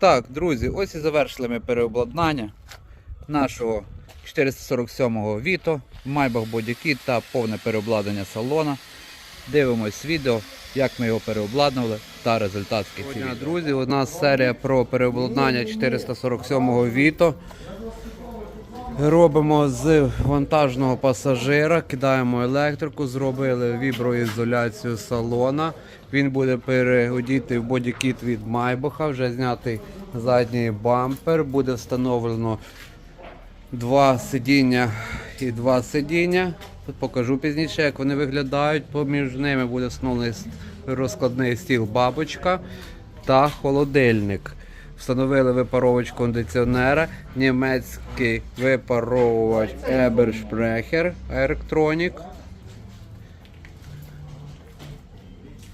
Так, друзі, ось і завершили ми переобладнання нашого 447-го Vito, Maybach Body Kit та повне переобладнання салона. Дивимось відео, як ми його переобладнали та результат в кінці. Друзі, у нас серія про переобладнання 447-го Vito. Робимо з вантажного пасажира, кидаємо електрику, зробили віброізоляцію салона. Він буде переодітий в бодікіт від Майбаха, вже знятий задній бампер, буде встановлено два сидіння і два сидіння. Покажу пізніше, як вони виглядають. Поміж ними буде встановлений розкладний стіл бабочка та холодильник. Встановили випаровувач кондиціонера, німецький випаровувач Ebersprecher Electronic.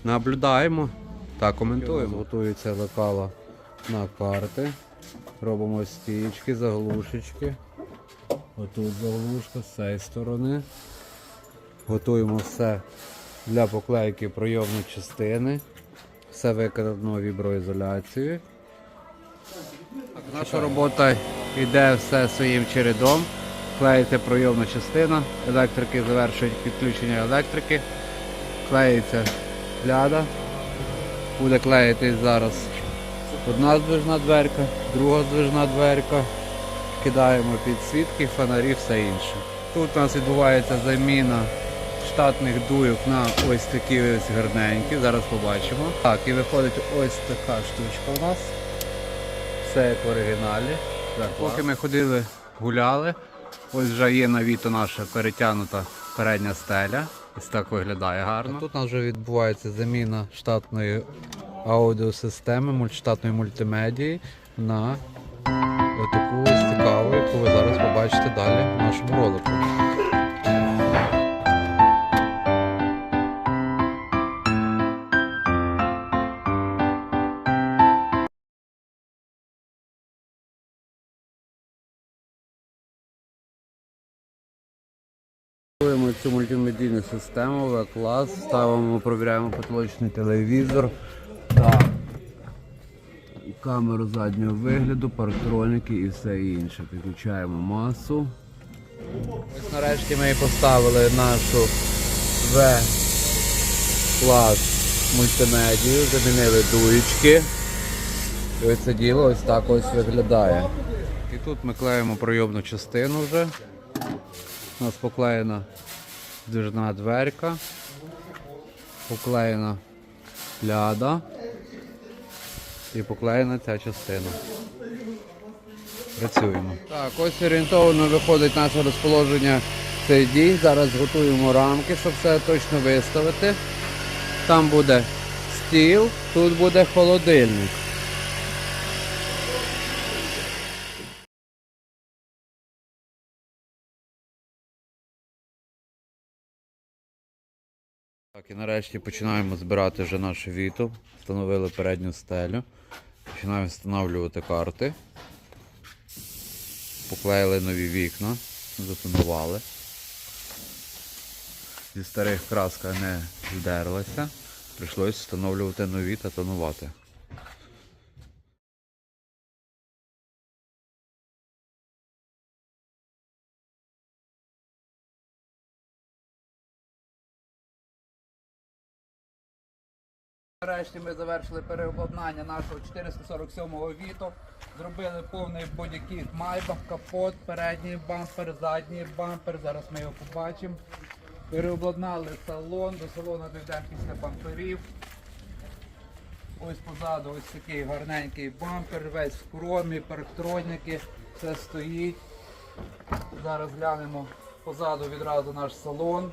Наблюдаємо та коментуємо. Готується лекала на карти. Робимо стічки, заглушечки. Отут заглушка з цієї сторони. Готуємо все для поклейки пройомної частини. Все виконано віброізоляцією. Наша робота йде все своїм чередом. Клеїться пройомна частина, електрики завершують підключення електрики, клеїться ляда. Буде клеїтись зараз одна здвижна дверка, друга здвижна дверка. Кидаємо підсвітки, фонарі, все інше. Тут у нас відбувається заміна штатних дуйок на ось такі ось гарненькі. Зараз побачимо. Так, і виходить ось така штучка у нас. Все як в оригіналі. Так, поки ми ходили, гуляли, ось вже є на віто наша перетягнута передня стеля. Ось так виглядає гарно. Тут у нас вже відбувається заміна штатної аудіосистеми, мультиштатної мультимедії на отаку ось цікаву, яку ви зараз побачите далі в нашому ролику. Ставимо цю мультимедійну систему, в клас, ставимо, провіряємо потолочний телевізор та камеру заднього вигляду, парктроніки і все інше. Підключаємо масу. Ось нарешті ми поставили нашу В клас мультимедію, замінили дуєчки. Ось це діло ось так ось виглядає. І тут ми клеїмо пройомну частину вже. У нас поклеєна движна дверка, поклеєна ляда і поклеєна ця частина. Працюємо. Так, ось орієнтовно виходить наше розположення цей дій. Зараз готуємо рамки, щоб все точно виставити. Там буде стіл, тут буде холодильник. Так, і нарешті починаємо збирати вже нашу віту. Встановили передню стелю. Починаємо встановлювати карти. Поклеїли нові вікна, затонували. Зі старих краска не здерлася. Прийшлося встановлювати нові та тонувати. Нарешті ми завершили переобладнання нашого 447-го Віто. Зробили повний бодікіт Майбах, капот, передній бампер, задній бампер. Зараз ми його побачимо. Переобладнали салон, до салону дійдемо після бамперів. Ось позаду ось такий гарненький бампер, весь в хромі, парктроніки, все стоїть. Зараз глянемо позаду відразу наш салон.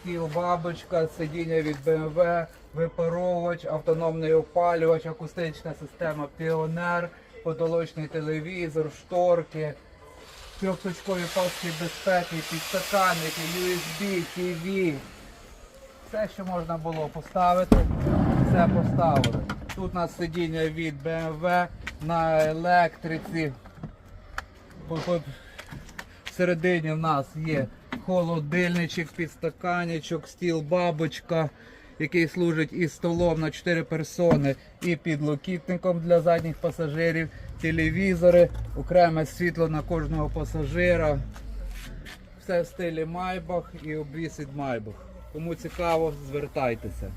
Стіл бабочка, сидіння від BMW, випаровувач, автономний опалювач, акустична система Піонер, потолочний телевізор, шторки, трьохточкові паски безпеки, підстаканники, USB, TV. Все, що можна було поставити, все поставили. Тут у нас сидіння від BMW на електриці. Всередині в нас є холодильничок, підстаканечок, стіл бабочка який служить і столом на 4 персони, і підлокітником для задніх пасажирів, телевізори, окреме світло на кожного пасажира. Все в стилі Майбах і обвісить Майбах. Кому цікаво, звертайтеся.